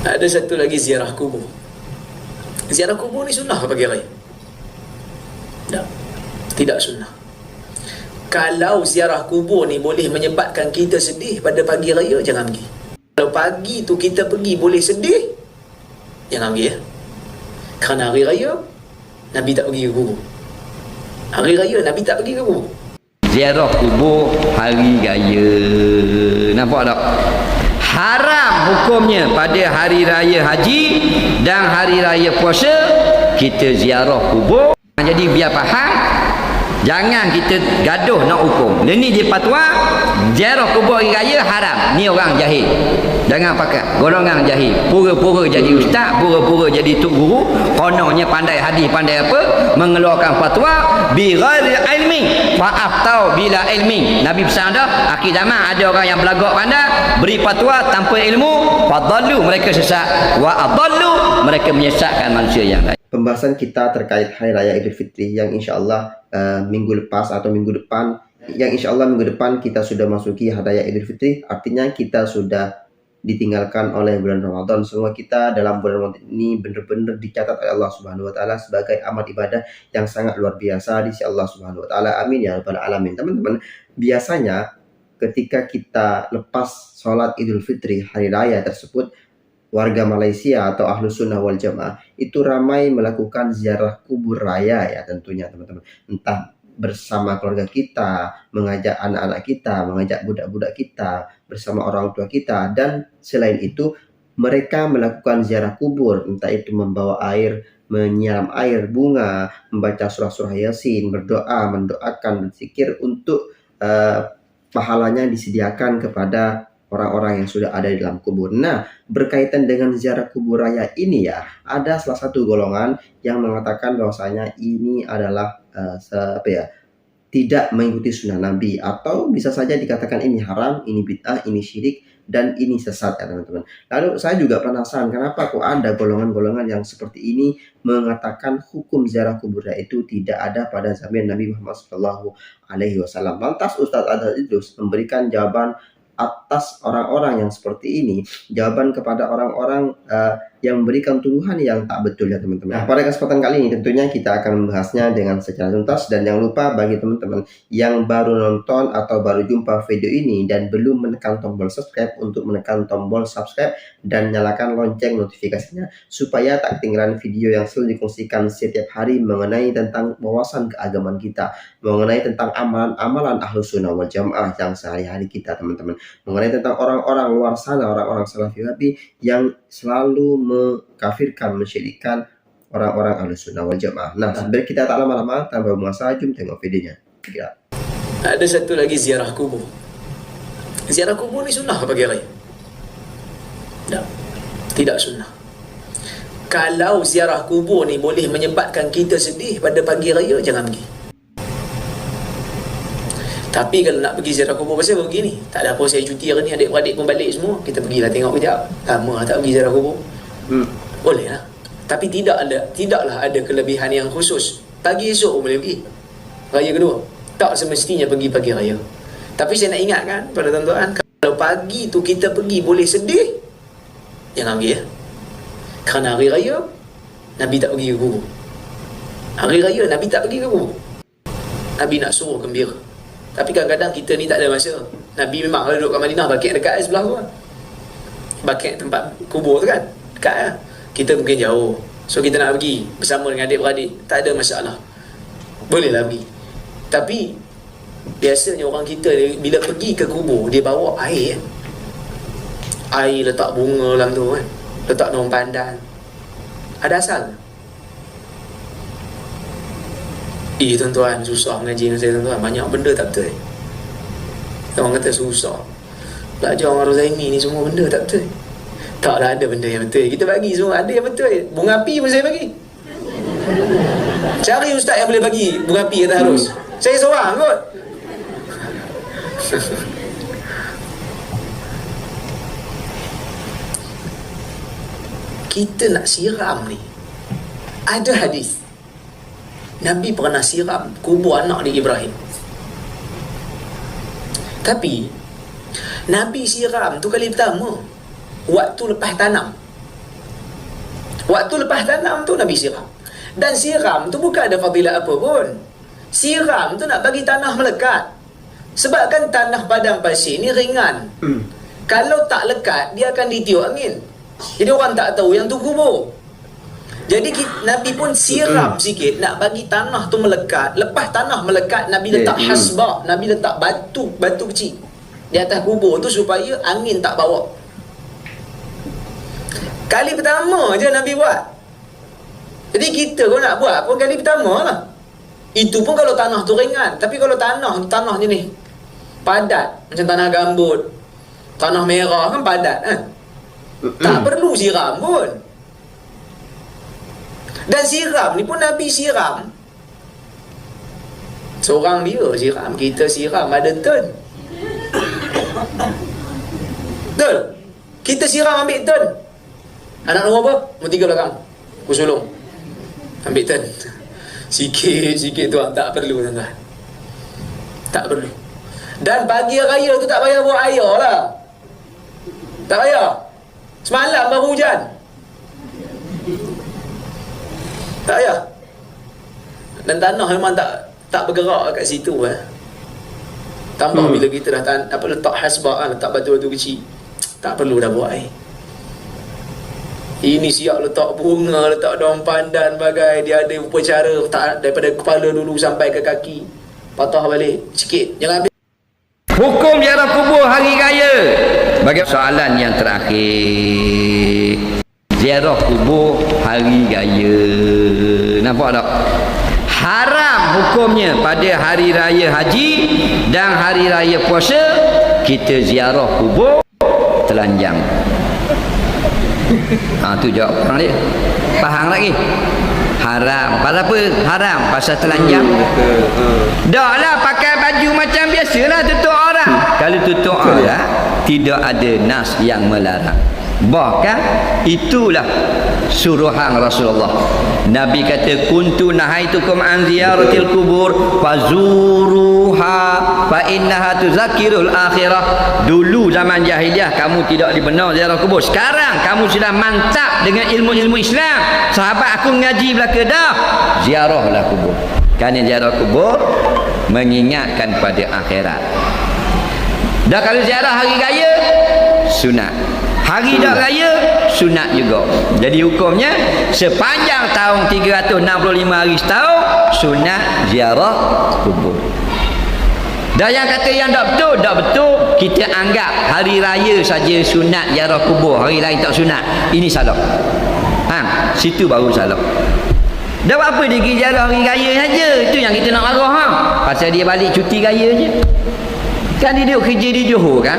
Ada satu lagi ziarah kubur. Ziarah kubur ni sunnah ke pagi raya? Tak. Tidak sunnah. Kalau ziarah kubur ni boleh menyebabkan kita sedih pada pagi raya, jangan pergi. Kalau pagi tu kita pergi boleh sedih, jangan pergi ya. Kerana hari raya, Nabi tak pergi ke kubur. Hari raya, Nabi tak pergi ke kubur. ziarah kubur hari raya nampak tak haram hukumnya pada hari raya haji dan hari raya puasa kita ziarah kubur. Jadi biar faham jangan kita gaduh nak hukum. Dan ni dia fatwa ziarah kubur raya haram. Ni orang jahil. Jangan pakai golongan jahil. Pura-pura jadi ustaz pura-pura jadi tok guru. Kononnya pandai hadis pandai apa mengeluarkan fatwa bi ghairi ilmi. Fa tahu bila ilmi. Nabi pesan dah akhir zaman ada orang yang belagak pandai beri fatwa tanpa ilmu fadallu mereka sesat wa adallu mereka menyesatkan manusia yang lain. Pembahasan kita terkait Hari Raya Idul Fitri yang insyaAllah uh, minggu lepas atau minggu depan yang insyaAllah minggu depan kita sudah masuki Hari Raya Idul Fitri. Artinya kita sudah ditinggalkan oleh bulan Ramadan. Semua kita dalam bulan Ramadan ini benar-benar dicatat oleh Allah Subhanahu wa taala sebagai amal ibadah yang sangat luar biasa di sisi Allah Subhanahu wa taala. Amin ya rabbal alamin. Teman-teman biasanya ketika kita lepas sholat Idul Fitri hari raya tersebut warga Malaysia atau ahlu sunnah wal jamaah itu ramai melakukan ziarah kubur raya ya tentunya teman-teman. Entah bersama keluarga kita, mengajak anak-anak kita, mengajak budak-budak kita, bersama orang tua kita dan selain itu mereka melakukan ziarah kubur. Entah itu membawa air, menyiram air bunga, membaca surah-surah Yasin, berdoa, mendoakan, berzikir untuk uh, pahalanya disediakan kepada orang-orang yang sudah ada di dalam kubur. Nah, berkaitan dengan ziarah kubur raya ini ya, ada salah satu golongan yang mengatakan bahwasanya ini adalah uh, apa ya? tidak mengikuti sunnah Nabi atau bisa saja dikatakan ini haram, ini bid'ah, ini syirik dan ini sesat ya teman-teman. Lalu saya juga penasaran kenapa kok ada golongan-golongan yang seperti ini mengatakan hukum ziarah kubur itu tidak ada pada zaman Nabi Muhammad SAW. Alaihi Wasallam. Lantas Ustadz Adil Idrus memberikan jawaban atas orang-orang yang seperti ini. Jawaban kepada orang-orang uh, yang memberikan tuduhan yang tak betul ya teman-teman. Nah, pada kesempatan kali ini tentunya kita akan membahasnya dengan secara tuntas. Dan jangan lupa bagi teman-teman yang baru nonton atau baru jumpa video ini dan belum menekan tombol subscribe untuk menekan tombol subscribe dan nyalakan lonceng notifikasinya supaya tak ketinggalan video yang selalu dikongsikan setiap hari mengenai tentang wawasan keagamaan kita, mengenai tentang amalan-amalan ahlus sunnah wal jamaah yang sehari-hari kita teman-teman, mengenai tentang orang-orang luar sana, orang-orang salafi yang selalu mengkafirkan, mensyirikkan orang-orang ahli sunnah wal jamaah. Nah, sebenarnya kita tak lama-lama, tanpa masa, jom tengok videonya. Ya. Ada satu lagi ziarah kubur. Ziarah kubur ni sunnah ke pagi raya? Tak. Tidak sunnah. Kalau ziarah kubur ni boleh menyebabkan kita sedih pada pagi raya, jangan pergi. Tapi kalau nak pergi ziarah kubur pasal begini, tak ada apa saya cuti hari ni adik-beradik pun balik semua, kita pergilah tengok kejap. Lama tak pergi ziarah kubur. Hmm. Boleh lah. Tapi tidak ada tidaklah ada kelebihan yang khusus. Pagi esok boleh pergi. Raya kedua. Tak semestinya pergi pagi raya. Tapi saya nak ingatkan pada tuan-tuan, kalau pagi tu kita pergi boleh sedih, jangan pergi ya. Kerana hari raya, Nabi tak pergi ke kubur. Hari raya, Nabi tak pergi ke kubur. Nabi nak suruh gembira. Tapi kadang-kadang kita ni tak ada masa. Nabi memang kalau duduk kat Madinah, bakit dekat sebelah tu kan. Bakit tempat kubur tu kan. Dekat lah. Kita mungkin jauh. So kita nak pergi bersama dengan adik-beradik. Tak ada masalah. Bolehlah pergi. Tapi, biasanya orang kita bila pergi ke kubur, dia bawa air. Air letak bunga dalam tu kan. Letak daun pandan. Ada asal Eh tuan-tuan susah mengaji dengan saya tuan-tuan Banyak benda tak betul Orang kata susah Belajar orang Rozaimi ni semua benda tak betul Taklah ada benda yang betul. Kita bagi semua ada yang betul. Bunga api pun saya bagi. Cari ustaz yang boleh bagi bunga api kata harus Saya seorang kot. Kita nak siram ni. Ada hadis. Nabi pernah siram kubur anak dia Ibrahim. Tapi Nabi siram tu kali pertama waktu lepas tanam. Waktu lepas tanam tu Nabi siram. Dan siram tu bukan ada fadilah apa pun. Siram tu nak bagi tanah melekat. Sebab kan tanah padang pasir ni ringan. Hmm. Kalau tak lekat, dia akan ditiup angin. Jadi orang tak tahu yang tu kubur. Jadi ki- Nabi pun siram sikit nak bagi tanah tu melekat. Lepas tanah melekat, Nabi letak Hmm. hasbah. Nabi letak batu, batu kecil. Di atas kubur tu supaya angin tak bawa. Kali pertama je Nabi buat. Jadi kita kalau nak buat pun kali pertama lah. Itu pun kalau tanah tu ringan. Tapi kalau tanah, tanah ni ni. Padat. Macam tanah gambut. Tanah merah kan padat kan. Tak perlu siram pun. Dan siram ni pun Nabi siram. Seorang dia siram. Kita siram ada turn. Betul? Kita siram ambil turn. Anak nombor apa? Nombor tiga belakang. Aku sulung. Ambil turn. Sikit-sikit tu tak perlu tuan-tuan. Tak perlu. Dan pagi raya tu tak payah buat air lah. Tak payah. Semalam baru hujan. Tak payah. Dan tanah memang tak tak bergerak kat situ eh. Tambah Hmm. bila kita dah tan, apa letak hasbah kan, letak batu-batu kecil. Tak perlu dah buat air. Ini siap letak bunga, letak daun pandan bagai dia ada upacara tak daripada kepala dulu sampai ke kaki. Patah balik sikit. Jangan habis Hukum ziarah kubur hari raya. Bagi soalan yang terakhir. Ziarah kubur hari raya. Nampak tak? Haram hukumnya pada hari raya haji dan hari raya puasa kita ziarah kubur telanjang. Ha tu jawapan dia. Faham lagi? Haram. Pasal apa? Haram pasal telanjang. Dah lah pakai baju macam biasa lah tutup orang. Kalau tutup orang, tidak ada nas yang melarang. Bahkan itulah suruhan Rasulullah. Nabi kata kuntu nahaitukum an ziyaratil kubur fazuruha fa innaha tuzakirul akhirah. Dulu zaman jahiliah kamu tidak dibenar ziarah kubur. Sekarang kamu sudah mantap dengan ilmu-ilmu Islam. Sahabat aku ngaji belaka dah. Ziarahlah kubur. Kerana ziarah kubur mengingatkan pada akhirat. Dah kalau ziarah hari raya sunat. Hari dak raya sunat juga. Jadi hukumnya sepanjang tahun 365 hari setahun sunat ziarah kubur. Dan yang kata yang tak betul, tak betul, kita anggap hari raya saja sunat ziarah kubur, hari lain tak sunat. Ini salah. Ha, situ baru salah. Dah buat apa dia pergi ziarah hari raya saja? Itu yang kita nak marah ha. Pasal dia balik cuti raya je. Kan dia duduk kerja di Johor kan?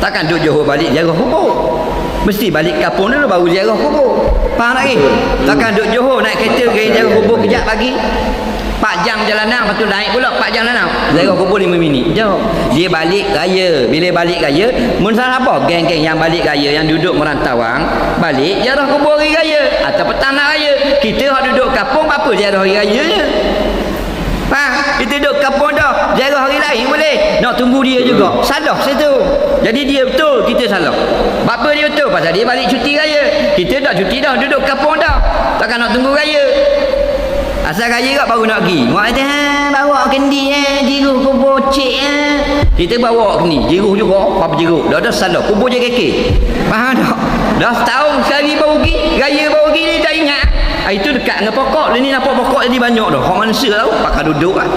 Takkan duduk Johor balik ziarah kubur. Mesti balik kampung dulu baru ziarah kubur. Faham tak ni? Takkan duduk Johor naik kereta pergi ziarah kubur kejap pagi. 4 jam jalanan lepas tu naik pula 4 jam jalanan. Ziarah kubur 5 minit. Jauh. Dia balik raya. Bila balik raya, mun salah apa? Geng-geng yang balik raya yang duduk merantauan, balik ziarah kubur hari raya atau petang nak raya. Kita hak duduk kampung apa ziarah hari raya je. Duduk kampung dah. Ziarah hari lain boleh. Nak tunggu dia juga. Salah situ. Jadi dia betul, kita salah. Apa dia betul? Pasal dia balik cuti raya. Kita dah cuti dah, duduk kampung dah. Takkan nak tunggu raya. Asal raya kat baru nak pergi. Mak kata, ha, bawa kendi eh, jiruh kubur cik eh. Kita bawa kendi, jiruh juga. Apa jiruh? Dah dah salah. Kubur je keke. Faham tak? Dah setahun sekali baru pergi. Raya baru pergi, dia tak ingat. Ha, itu dekat dengan pokok. Dia ni nampak pokok jadi banyak dah. Orang manusia tahu. Pakai duduk kan.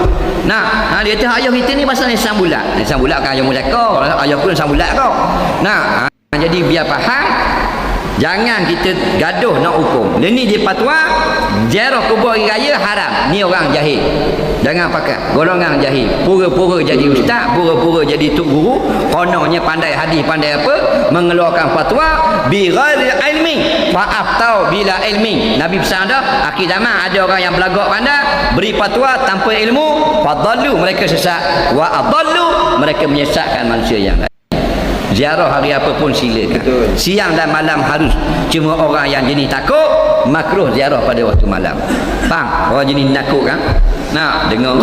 Nah, ha, dia kata ayah kita ni pasal nisan bulat. Nisan bulat kan ayah mulaka. Ayah pun nisan bulat kau. Nah, ha, jadi biar faham. Jangan kita gaduh nak hukum. Dia ni dia patwa ziarah kubur hari raya haram. Ni orang jahil. Jangan pakai golongan jahil. Pura-pura jadi ustaz, pura-pura jadi tok guru, kononnya pandai hadis, pandai apa, mengeluarkan fatwa bi ghairi ilmi. Faaf tahu bila ilmi. Nabi pesan dah, akhir zaman ada orang yang belagak pandai, beri fatwa tanpa ilmu, fadallu mereka sesat wa adallu mereka menyesatkan manusia yang lain. Ziarah hari apa pun silakan. Betul. Siang dan malam harus. Cuma orang yang jenis takut, makruh ziarah pada waktu malam. Faham? Orang jenis nakut kan? Nah, dengar.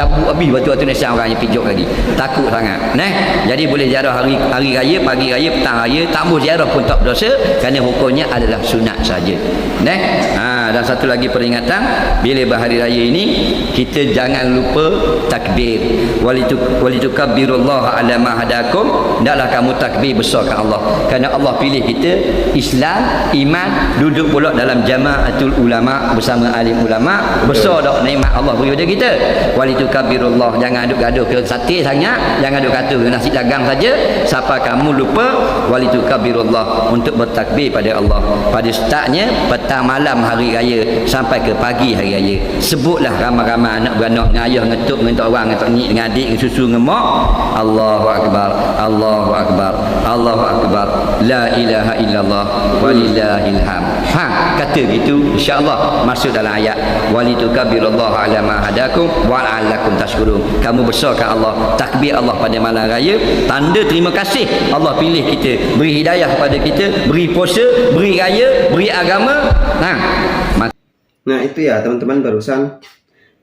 Tabuk habis batu-batu nasihat orang yang pijuk lagi. Takut sangat. Nah jadi boleh ziarah hari hari raya pagi raya petang raya tak mau ziarah pun tak berdosa kerana hukumnya adalah sunat saja. Nah ha, dan satu lagi peringatan bila berhari raya ini kita jangan lupa takbir. Walitu walitukabbirullah ala ma hadakum. Hendaklah kamu takbir besarkan Allah. Kerana Allah pilih kita Islam iman duduk pula dalam jamaatul ulama bersama alim ulama. Besar dak nikmat Allah beri pada kita walitukabbirullah jangan aduk gaduh ke sate sangat jangan aduk kata nasi dagang saja. Siapa kamu lupa walitukabbirullah untuk bertakbir pada Allah. Pada startnya petang malam hari raya sampai ke pagi hari raya. Sebutlah ramai-ramai anak beranak dengan ayah ngetuk dengan orang dengan tok dengan adik dengan susu dengan mak. Allahu akbar. Allahu akbar Allahu akbar. La ilaha illallah walillahil ham ha kata gitu insyaallah masuk dalam ayat walitukabbirullah ala ma hadakum wa la'allakum tashkurun. Kamu besarkan Allah takbir Allah pada malam raya tanda terima kasih. Allah pilih kita beri hidayah kepada kita beri puasa beri raya beri agama. Ha. Nah itu ya teman-teman barusan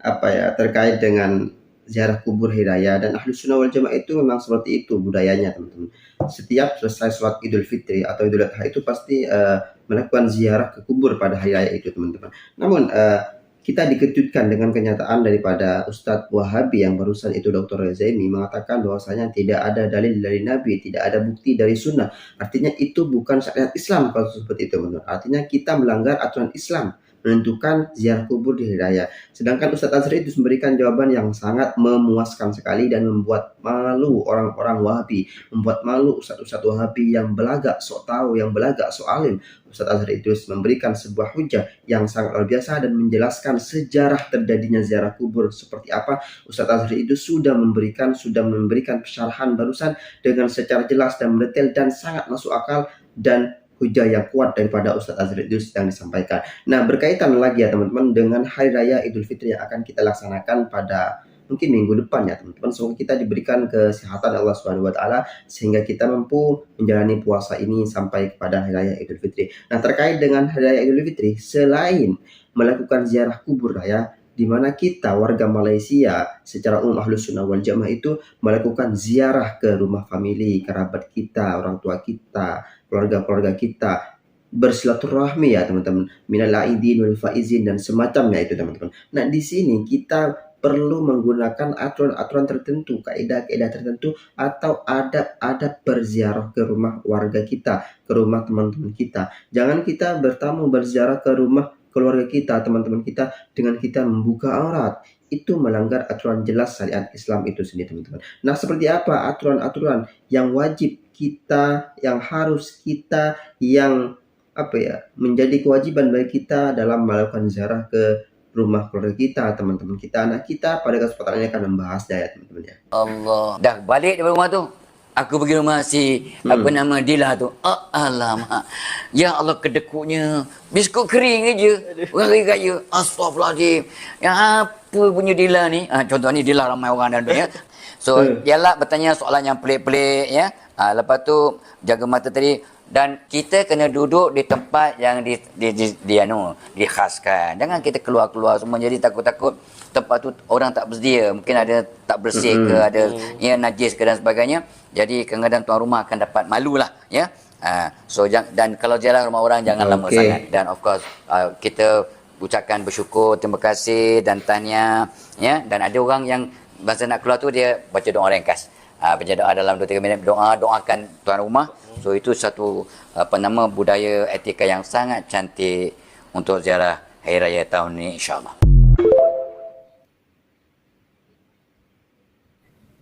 apa ya terkait dengan ziarah kubur hidayah dan ahlu sunnah wal jamaah itu memang seperti itu budayanya teman-teman. Setiap selesai sholat idul fitri atau idul adha itu pasti uh, melakukan ziarah ke kubur pada hari raya itu teman-teman. Namun uh, kita dikejutkan dengan kenyataan daripada Ustadz Wahabi yang barusan itu Dr. Rezaimi mengatakan bahwasanya tidak ada dalil dari Nabi, tidak ada bukti dari Sunnah. Artinya itu bukan syariat Islam kalau seperti itu menurut. Artinya kita melanggar aturan Islam menentukan ziarah kubur di Hidayah. Sedangkan Ustadz Azri itu memberikan jawaban yang sangat memuaskan sekali dan membuat malu orang-orang Wahabi, membuat malu Ustadz-Ustadz Wahabi yang belagak sok tahu, yang belagak sok alim. Ustadz Azri itu memberikan sebuah hujah yang sangat luar biasa dan menjelaskan sejarah terjadinya ziarah kubur seperti apa. Ustadz Azri itu sudah memberikan sudah memberikan pesyarahan barusan dengan secara jelas dan mendetail dan sangat masuk akal dan hujah yang kuat daripada Ustadz Azri Idris yang disampaikan. Nah, berkaitan lagi ya teman-teman dengan Hari Raya Idul Fitri yang akan kita laksanakan pada mungkin minggu depan ya teman-teman. Semoga kita diberikan kesehatan Allah Subhanahu wa taala sehingga kita mampu menjalani puasa ini sampai kepada Hari Raya Idul Fitri. Nah, terkait dengan Hari Raya Idul Fitri, selain melakukan ziarah kubur raya di mana kita warga Malaysia secara umum ahlus sunnah wal jamaah itu melakukan ziarah ke rumah famili, kerabat kita, orang tua kita, keluarga-keluarga kita bersilaturahmi ya teman-teman minal aidin wal faizin dan semacamnya itu teman-teman. Nah di sini kita perlu menggunakan aturan-aturan tertentu, kaidah-kaidah tertentu atau adab-adab berziarah ke rumah warga kita, ke rumah teman-teman kita. Jangan kita bertamu berziarah ke rumah keluarga kita, teman-teman kita dengan kita membuka aurat. Itu melanggar aturan jelas syariat Islam itu sendiri, teman-teman. Nah, seperti apa aturan-aturan yang wajib kita yang harus kita yang apa ya menjadi kewajiban bagi kita dalam melakukan ziarah ke rumah keluarga kita, teman-teman kita, anak kita pada kesempatan ini akan membahasnya ya teman-teman ya. Allah. Dah balik dari rumah tu. Aku pergi rumah si hmm. apa nama Dila tu. Oh, alamak. Ya Allah kedekutnya. Biskut kering aja. Hari raya. Astagfirullahaladzim. Yang apa punya Dila ni? Ha, contoh ni Dila ramai orang dalam dunia. So, hmm. dia lah bertanya soalan yang pelik-pelik ya. Ha, lepas tu jaga mata tadi dan kita kena duduk di tempat yang di di di, di anu dikhaskan. Jangan kita keluar-keluar semua jadi takut-takut tempat tu orang tak bersedia. Mungkin ada tak bersih ke, ada mm. ya najis ke dan sebagainya. Jadi kadang-kadang tuan rumah akan dapat malulah ya. Ha, so dan kalau jalan rumah orang jangan okay. lama sangat dan of course uh, kita ucapkan bersyukur, terima kasih dan tanya ya dan ada orang yang masa nak keluar tu dia baca doa ringkas uh, baca doa dalam 2-3 minit doa doakan tuan rumah so itu satu apa nama budaya etika yang sangat cantik untuk ziarah hari raya tahun ini insyaallah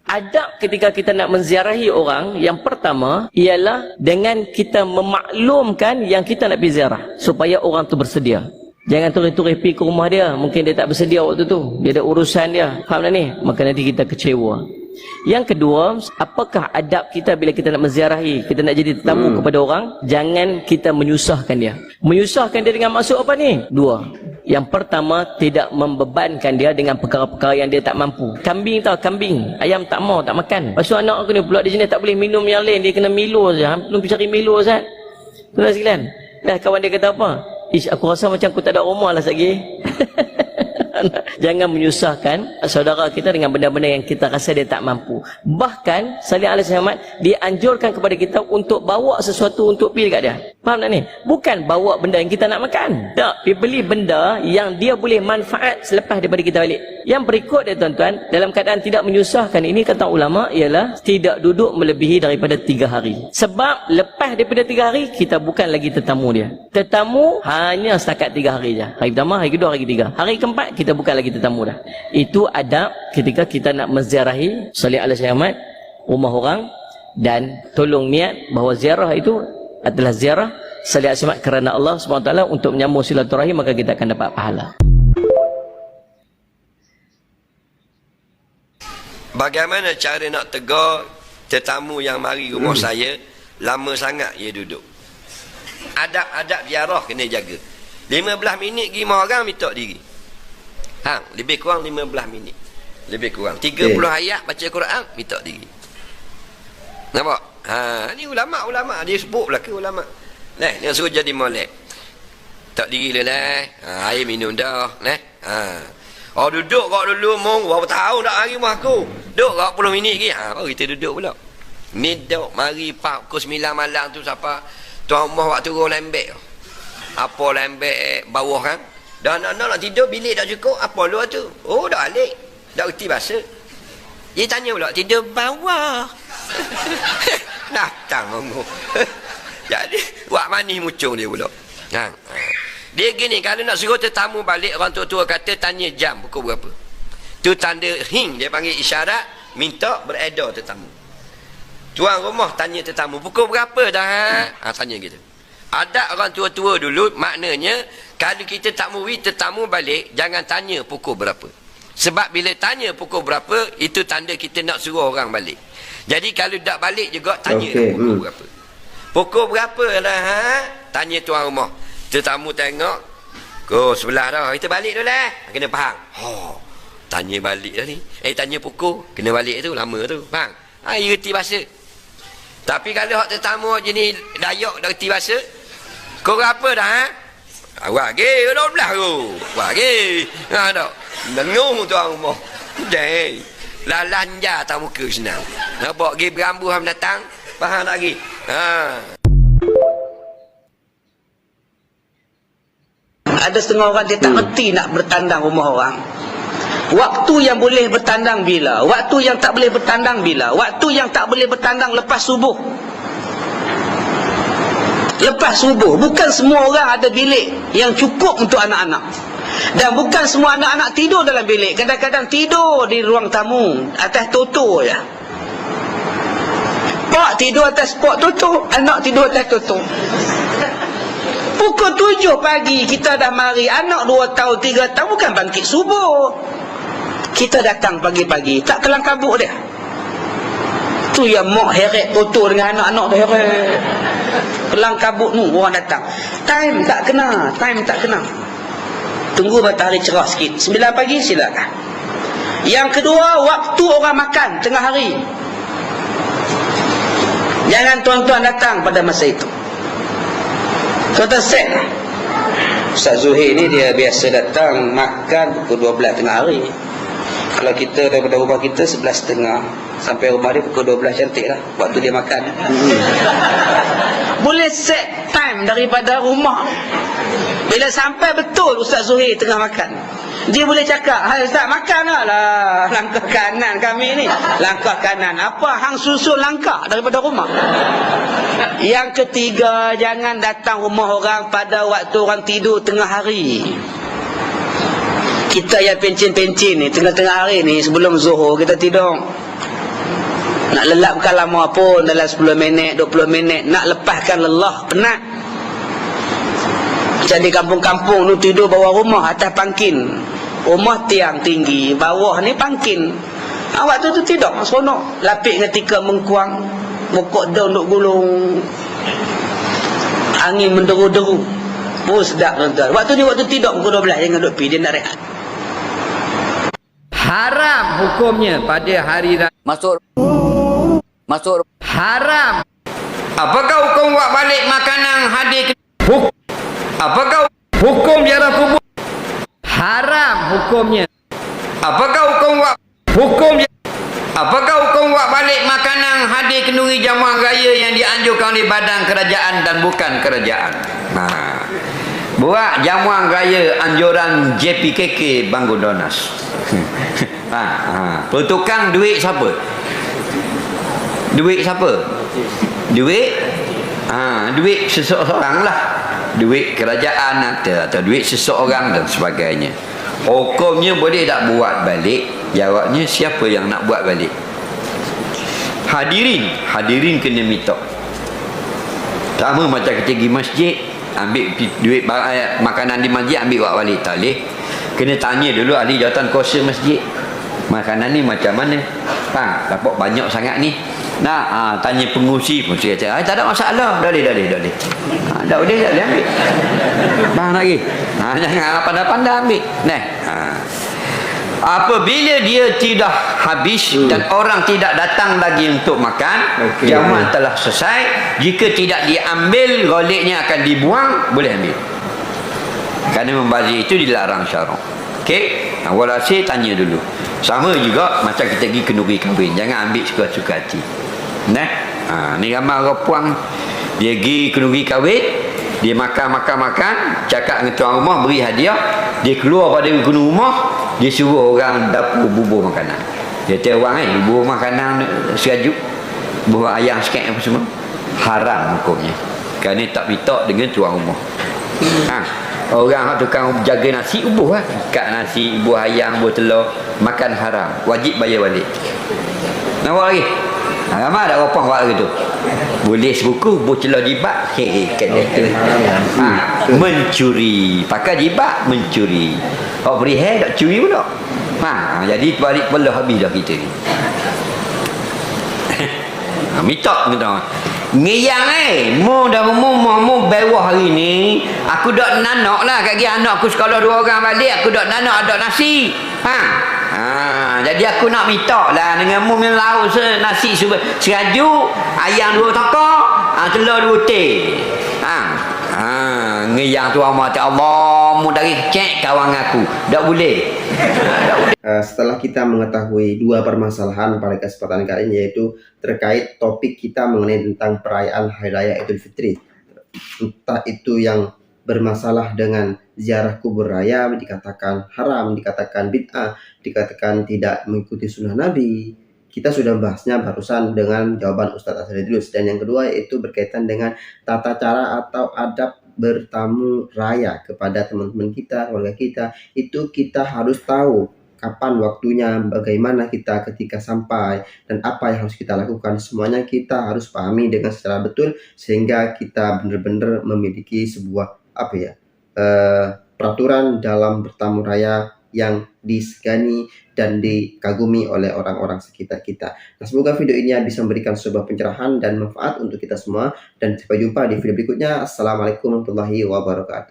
Adab ketika kita nak menziarahi orang yang pertama ialah dengan kita memaklumkan yang kita nak pergi ziarah supaya orang tu bersedia. Jangan turis-turis pergi ke rumah dia, mungkin dia tak bersedia waktu tu. Dia ada urusan dia. Faham tak ni? Maka nanti kita kecewa. Yang kedua, apakah adab kita bila kita nak menziarahi, kita nak jadi tetamu hmm. kepada orang, jangan kita menyusahkan dia. Menyusahkan dia dengan maksud apa ni? Dua. Yang pertama, tidak membebankan dia dengan perkara-perkara yang dia tak mampu. Kambing tahu, kambing. Ayam tak mau, tak makan. Lepas anak aku ni pula di sini tak boleh minum yang lain. Dia kena Milo saja. Belum pergi cari Milo saja. Tuan sekalian. Dah kawan dia kata apa? Ish, aku rasa macam aku tak ada rumah lah lagi. Jangan menyusahkan saudara kita dengan benda-benda yang kita rasa dia tak mampu. Bahkan salih alaihi Muhammad dianjurkan kepada kita untuk bawa sesuatu untuk pergi dekat dia. Faham tak ni? Bukan bawa benda yang kita nak makan. Tak, pergi beli benda yang dia boleh manfaat selepas daripada kita balik. Yang berikut dia tuan-tuan, dalam keadaan tidak menyusahkan ini kata ulama ialah tidak duduk melebihi daripada tiga hari. Sebab lepas daripada tiga hari kita bukan lagi tetamu dia. Tetamu hanya setakat tiga hari je. Hari pertama, hari kedua, hari ketiga. Hari keempat kita bukan lagi tetamu dah. Itu adab ketika kita nak menziarahi salih alaihi Muhammad rumah orang dan tolong niat bahawa ziarah itu adalah ziarah salih alaihi Muhammad kerana Allah SWT untuk menyambung silaturahim maka kita akan dapat pahala. Bagaimana cara nak tegur tetamu yang mari rumah saya lama sangat dia duduk. Adab-adab ziarah kena jaga. 15 minit pergi rumah orang minta diri. Ha, lebih kurang 15 minit. Lebih kurang 30 Okey. ayat baca Quran minta diri. Nampak? Ha, ni ulama-ulama dia sebut belaka ulama. Nah, dia suruh jadi molek. Tak diri le lah. Ha, air minum dah, nah. Ha. Oh duduk kau dulu mong berapa tahun dah hari rumah aku. Duduk kau 10 minit lagi. Ha, baru kita duduk pula. Ni duduk mari pak pukul 9 malam tu siapa? Tuan rumah waktu turun lembek. Apa lembek bawah kan? Dah nak, nak, tidur bilik tak cukup. Apa luar tu? Oh dah alik. Dah reti bahasa. Dia tanya pula tidur bawah. Datang monggo. Jadi buat manis mucung dia pula. Ha. ha. Dia gini kalau nak suruh tetamu balik orang tua-tua kata tanya jam pukul berapa. Tu tanda hing dia panggil isyarat minta beredar tetamu. Tuan rumah tanya tetamu pukul berapa dah? Ha, tanya gitu. Ada orang tua-tua dulu maknanya kalau kita tak muri tetamu balik jangan tanya pukul berapa. Sebab bila tanya pukul berapa itu tanda kita nak suruh orang balik. Jadi kalau tak balik juga tanya Okey, pukul hmm. berapa. Pukul berapa lah ha? Tanya tuan rumah. Tetamu tengok. Ko sebelah dah. Kita balik dulu lah. Kena faham. Oh, tanya balik dah ni. Eh tanya pukul. Kena balik tu lama tu. Faham? Ha, dia reti bahasa. Tapi kalau hak tetamu jenis dayak dah reti bahasa. Kau apa dah ha? Awak ke? Dah belah tu. Awak ke? Ha tak? Dengung tuan rumah. Dai. Lalanja tak muka senang. Nampak pergi berambu ham datang. Faham tak lagi? Ha. Ada setengah orang dia tak reti nak bertandang rumah orang. Waktu yang boleh bertandang bila? Waktu yang tak boleh bertandang bila? Waktu yang tak boleh bertandang lepas subuh. Lepas subuh. Bukan semua orang ada bilik yang cukup untuk anak-anak. Dan bukan semua anak-anak tidur dalam bilik. Kadang-kadang tidur di ruang tamu. Atas toto je. Pak tidur atas pok toto. Anak tidur atas toto. Pukul tujuh pagi kita dah mari. Anak dua tahun, tiga tahun bukan bangkit subuh. Kita datang pagi-pagi. Tak kelang kabut dia. Tu yang mak heret toto dengan anak-anak tu heret. Kelang kabut nu orang datang. Time tak kena. Time tak kena. Tunggu matahari cerah sikit. Sembilan pagi silakan. Yang kedua, waktu orang makan tengah hari. Jangan tuan-tuan datang pada masa itu. Tuan-tuan set. Ustaz Zuhir ni dia biasa datang makan pukul 12 tengah hari. Kalau kita daripada rumah kita 11.30 sampai rumah dia pukul 12 cantik lah. Waktu dia makan. Boleh set time daripada rumah. Bila sampai betul Ustaz Zuhir tengah makan. Dia boleh cakap, Hai Ustaz makan lah. Langkah kanan kami ni. Langkah kanan. Apa hang susul langkah daripada rumah? Yang ketiga, jangan datang rumah orang pada waktu orang tidur tengah hari. Kita yang pencin-pencin ni, tengah-tengah hari ni, sebelum zuhur kita tidur. Nak lelapkan lama pun dalam 10 minit, 20 minit. Nak lepaskan lelah, penat. Macam di kampung-kampung tu tidur bawah rumah atas pangkin. Rumah tiang tinggi, bawah ni pangkin. Awak tu tu tidur, seronok. Lapik dengan tika mengkuang. Mokok daun duk gulung. Angin menderu-deru. Oh sedap tuan-tuan. Waktu ni waktu tidur pukul 12 jangan duk pergi dia nak rehat. Haram hukumnya pada hari raya. Masuk Masuk Haram. Apakah hukum buat balik makanan hadir ke Huk Apakah hukum ziarah kubur? Haram hukum hukumnya? Apakah hukum buat hukum Apakah hukum buat balik makanan hadir kenduri jamuan raya yang dianjurkan oleh badan kerajaan dan bukan kerajaan? Ha. Buat jamuan raya anjuran JPKK Banggu Donas. ha, ha. Pertukang duit siapa? Duit siapa? Duit ha, duit seseorang lah. Duit kerajaan atau, atau duit seseorang dan sebagainya. Hukumnya boleh tak buat balik? Jawabnya siapa yang nak buat balik? Hadirin, hadirin kena minta. Sama macam kita pergi masjid, ambil duit eh, makanan di masjid ambil buat balik tak boleh. Kena tanya dulu ahli jawatan kuasa masjid. Makanan ni macam mana? Bang, dapat banyak sangat ni. Nak ha, tanya pengusi pun saya kata, "Ah, tak ada masalah. Dah boleh, dah boleh." Ha, dah boleh, dah boleh ambil. Bang lagi. Ha, jangan pandai-pandai ambil. Nah. Ha. Apabila dia tidak habis hmm. dan orang tidak datang lagi untuk makan, Okey. jamuan telah selesai. Jika tidak diambil, goliknya akan dibuang, boleh ambil. Kerana membazir itu dilarang syarak. Okey? Walhasil tanya dulu. Sama juga macam kita pergi kenduri kahwin. Jangan ambil suka-suka hati. Nah, ha, ni ramai orang puang. Dia pergi kenduri kahwin. Dia makan-makan-makan. Cakap dengan tuan rumah, beri hadiah. Dia keluar pada kenduri rumah. Dia suruh orang dapur bubur makanan. Dia tanya orang eh, bubur makanan serajuk. Bubur ayam sikit apa semua. Haram hukumnya. Kerana tak pitak dengan tuan rumah. Ha. Orang hak tukang jaga nasi ubuh lah. Kat nasi, ubuh ayam, ubuh telur. Makan haram. Wajib bayar balik. Nak buat lagi? Ha, ramai ada orang buat lagi tu. Boleh sebuku, buh celur jibat. Hei, kat dia tu. Ha, mencuri. Pakai jibat, mencuri. Oh, beri hair, tak curi pula. Ha, jadi balik pelah habis dah kita ni. Ha, minta kita. Ngiyang eh, mu dah mu mu mu bewah hari ni. Aku dak nanak lah kat dia anak aku sekolah dua orang balik, aku dak nanak ada nasi. Ha. Ha, jadi aku nak minta lah dengan mu yang lauk se nasi suber seraju, ayam dua tokok, ha, telur dua teh. Ha. Ha, ngiyang tu amat Allah mu dari cek kawan aku. Tak boleh. Uh, setelah kita mengetahui dua permasalahan pada kesempatan kali ini yaitu terkait topik kita mengenai tentang perayaan Hari Raya Idul Fitri. Entah itu yang bermasalah dengan ziarah kubur raya dikatakan haram, dikatakan bid'ah, dikatakan tidak mengikuti sunnah Nabi. Kita sudah bahasnya barusan dengan jawaban Ustadz Asri Idrus. Dan yang kedua yaitu berkaitan dengan tata cara atau adab bertamu raya kepada teman-teman kita, keluarga kita. Itu kita harus tahu kapan waktunya, bagaimana kita ketika sampai, dan apa yang harus kita lakukan. Semuanya kita harus pahami dengan secara betul sehingga kita benar-benar memiliki sebuah apa ya eh, peraturan dalam bertamu raya yang disegani dan dikagumi oleh orang-orang sekitar kita. Nah, semoga video ini bisa memberikan sebuah pencerahan dan manfaat untuk kita semua. Dan sampai jumpa di video berikutnya. Assalamualaikum warahmatullahi wabarakatuh.